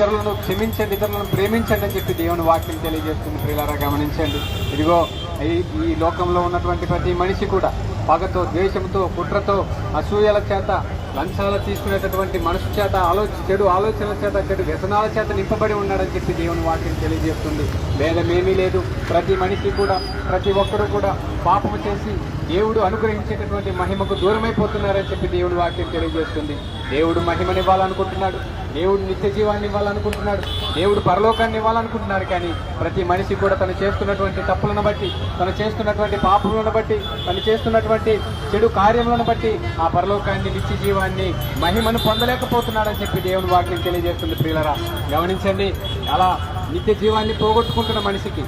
ఇతరులను క్షమించండి ఇతరులను ప్రేమించండి అని చెప్పి దేవుని వాక్యం తెలియజేస్తుంది. ప్రియులారా గమనించండి. ఇదిగో ఈ ఈ లోకంలో ఉన్నటువంటి ప్రతి మనిషి కూడా పగతో ద్వేషంతో కుట్రతో అసూయల చేత లంచాలు తీసుకునేటటువంటి మనసు చేత ఆలోచన చెడు ఆలోచనల చేత చెడు వ్యసనాల చేత నింపబడి ఉన్నాడని చెప్పి దేవుని వాక్యం తెలియజేస్తుంది. భేదమేమీ లేదు. ప్రతి మనిషి కూడా ప్రతి ఒక్కరు కూడా పాపము చేసి దేవుడు అనుగ్రహించేటటువంటి మహిమకు దూరమైపోతున్నారని చెప్పి దేవుడు వాక్యం తెలియజేస్తుంది. దేవుడు మహిమనివ్వాలనుకుంటున్నాడు దేవుడు నిత్య జీవాన్ని ఇవ్వాలనుకుంటున్నాడు. దేవుడు పరలోకాన్ని ఇవ్వాలనుకుంటున్నాడు కానీ ప్రతి మనిషి కూడా తను చేస్తున్నటువంటి తప్పులను బట్టి తను చేస్తున్నటువంటి పాపములను బట్టి తను చేస్తున్నటువంటి చెడు కార్యములను బట్టి ఆ పరలోకాన్ని నిత్య జీవాన్ని మహిమను పొందలేకపోతున్నాడని చెప్పి దేవుని వాక్యం తెలియజేస్తుంది ప్రియులరా. గమనించండి అలా నిత్య జీవాన్ని పోగొట్టుకుంటున్న మనిషికి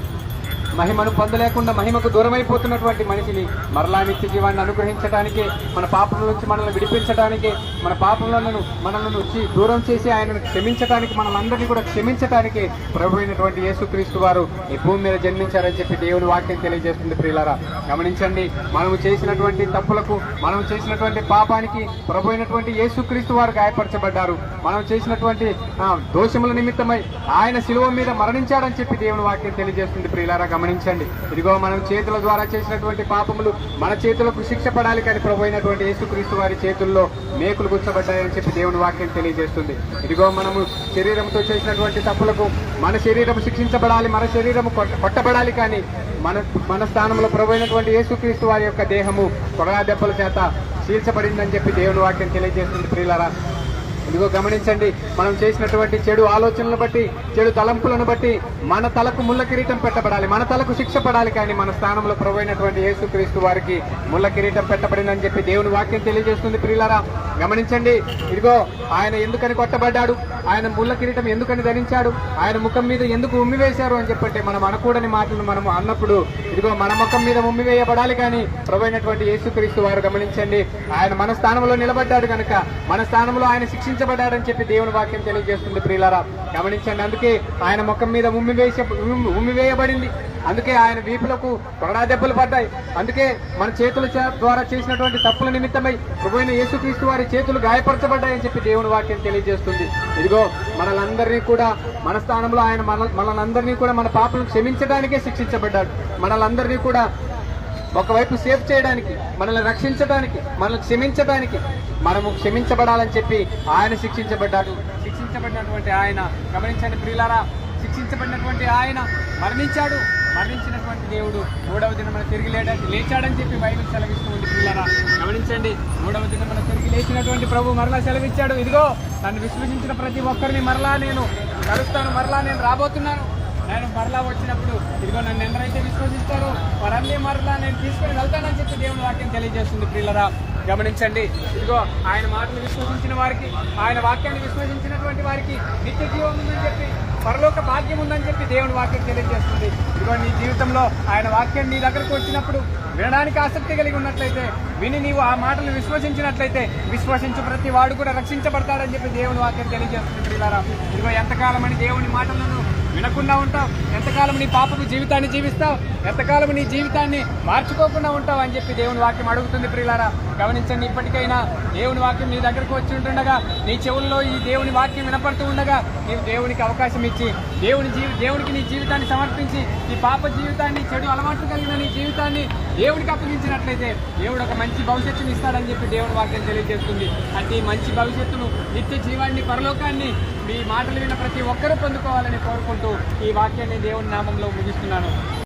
మహిమను పొందలేకుండా మహిమకు దూరమైపోతున్నటువంటి మనిషిని మరలా నిత్య జీవాన్ని అనుగ్రహించడానికి మన పాపల నుంచి మనల్ని విడిపించడానికి మన పాపములను మనల్ని నుంచి దూరం చేసి ఆయనను క్షమించడానికి మనల్ని కూడా క్షమించడానికి ప్రభు అయినటువంటి యేసుక్రీస్తు వారు ఈ భూమి మీద జన్మించారని చెప్పి దేవుని వాక్యం తెలియజేస్తుంది ప్రియులారా. గమనించండి మనము చేసినటువంటి తప్పులకు మనం చేసినటువంటి పాపానికి ప్రభు అయినటువంటి యేసుక్రీస్తు వారు గాయపరచబడ్డారు. మనం చేసినటువంటి దోషముల నిమిత్తమై ఆయన శిలువ మీద మరణించాడని చెప్పి దేవుని వాక్యం తెలియజేస్తుంది ప్రియులారా. గమనించండి. ఇదిగో మనం చేతుల ద్వారా చేసినటువంటి పాపములు మన చేతులకు శిక్ష పడాలి కానీ ప్రభు అయినటువంటి యేసుక్రీస్తు వారి చేతుల్లో మేకులు గుచ్చబడ్డాయని చెప్పి దేవుని వాక్యం తెలియజేస్తుంది. ఇదిగో మనము శరీరంతో చేసినటువంటి తప్పులకు మన శరీరం శిక్షించబడాలి మన శరీరం కొట్ట- కొట్టబడాలి కానీ మన మన స్థానంలో ప్రభు అయినటువంటి యేసుక్రీస్తు వారి యొక్క దేహము కొడగా దెబ్బల చేత చీల్చబడిందని చెప్పి దేవుని వాక్యం తెలియజేస్తుంది ప్రియులరా. ఇదిగో గమనించండి మనం చేసినటువంటి చెడు ఆలోచనలను బట్టి చెడు తలంపులను బట్టి మన తలకు ముళ్ళ కిరీటం పెట్టబడాలి. మన తలకు శిక్ష పడాలి కానీ మన స్థానంలో ప్రభైనటువంటి యేసుక్రీస్తు వారికి ముళ్ళ కిరీటం పెట్టబడిందని చెప్పి దేవుని వాక్యం తెలియజేస్తుంది ప్రియులారా. గమనించండి. ఇదిగో ఆయన ఎందుకని కొట్టబడ్డాడు? ఆయన ముళ్ళ కిరీటం ఎందుకని ధరించాడు? ఆయన ముఖం మీద ఎందుకు ఉమ్మి వేశారు అని చెప్పంటే మనం అనకూడని మాటలు మనం అన్నప్పుడు ఇదిగో మన ముఖం మీద ఉమ్మి వేయబడాలి కానీ ప్రభైనటువంటి యేసుక్రీస్తు వారు గమనించండి. ఆయన మన స్థానంలో నిలబడ్డాడు కనుక మన స్థానంలో ఆయన శిక్షించబడ్డాడని చెప్పి దేవుని వాక్యం తెలియజేస్తుంది ప్రియులారా. గమనించండి అందుకే ఆయన ముఖం మీద ఉమ్మి వేసి ఉమ్మి- వేయబడింది. అందుకే ఆయన వీపులకు కొరడా దెబ్బలు పడ్డాయి. అందుకే మన చేతుల ద్వారా చేసినటువంటి తప్పుల నిమిత్తమై ప్రభుత్వ యేసుక్రీస్తు వారి చేతులు గాయపరచబడ్డాయని చెప్పి దేవుని వాక్యం తెలియజేస్తుంది. ఇదిగో మనలందరినీ కూడా మన స్థానంలో ఆయన మన మనలందరినీ కూడా మన పాపలను క్షమించడానికే శిక్షించబడ్డాడు. మనలందరినీ కూడా ఒకవైపు సేఫ్ చేయడానికి మనల్ని రక్షించడానికి మనల్ని క్షమించడానికి మనము క్షమించబడాలని చెప్పి ఆయన శిక్షించబడ్డాడు. శిక్షించబడినటువంటి ఆయన గమనించండి ప్రియులారా శిక్షించబడినటువంటి ఆయన మరణించాడు. మరణించినటువంటి దేవుడు మూడవ దినమున తిరిగి లేడానికి లేచాడని చెప్పి బైబిల్ సెలవిస్తూ ఉంది పిల్లరా గమనించండి మూడవ దినమున తిరిగి లేచినటువంటి ప్రభు మరలా సెలవిచ్చాడు. ఇదిగో నన్ను విశ్వసించిన ప్రతి ఒక్కరిని మరలా నేను కలుస్తాను మరలా నేను రాబోతున్నాను. నేను మరలా వచ్చినప్పుడు ఇదిగో నన్ను ఎవరైతే విశ్వసిస్తారు వారన్నీ మరలా నేను తీసుకొని వెళ్తానని చెప్పి దేవుని వాక్యం తెలియజేస్తుంది ప్రియులరా. గమనించండి ఇదిగో ఆయన మాటలు విశ్వసించిన వారికి ఆయన వాక్యాన్ని విశ్వసించినటువంటి వారికి నిత్య జీవం ఉందని చెప్పి పరలోక భాగ్యం ఉందని చెప్పి దేవుని వాక్యం తెలియజేస్తుంది. ఇదిగో నీ జీవితంలో ఆయన వాక్యం నీ దగ్గరకు వచ్చినప్పుడు వినడానికి ఆసక్తి కలిగి ఉన్నట్లయితే విని నీవు ఆ మాటలు విశ్వసించినట్లయితే విశ్వసించు ప్రతి వాడు కూడా రక్షించబడతాడని చెప్పి దేవుని వాక్యం తెలియజేస్తుంది ప్రియులారా. ఇదిగో ఎంతకాలం అని దేవుని మాటలను వినకుండా ఉంటావు. ఎంతకాలం నీ పాపపు జీవితాన్ని జీవిస్తావు? ఎంతకాలం నీ జీవితాన్ని మార్చుకోకుండా ఉంటావు అని చెప్పి దేవుని వాక్యం అడుగుతుంది ప్రియులారా. గమనించండి ఇప్పటికైనా దేవుని వాక్యం నీ దగ్గరకు వచ్చి ఉంటుండగా నీ చెవుల్లో ఈ దేవుని వాక్యం వినపడుతూ ఉండగా నీవు దేవునికి అవకాశం ఇచ్చి దేవుని జీవి దేవునికి నీ జీవితాన్ని సమర్పించి నీ పాప జీవితాన్ని చెడు అలవాట్లు కలిగిన నీ జీవితాన్ని దేవునికి అప్పగించినట్లయితే దేవుడు ఒక మంచి భవిష్యత్తుని ఇస్తాడని చెప్పి దేవుని వాక్యం తెలియజేస్తుంది. అంటే ఈ మంచి భవిష్యత్తును నిత్య జీవాన్ని పరలోకాన్ని మీ మాటలు విన్న ప్రతి ఒక్కరూ పొందుకోవాలని కోరుకుంటూ ఈ వాక్యాన్ని దేవుని నామంలో ముగిస్తున్నాను.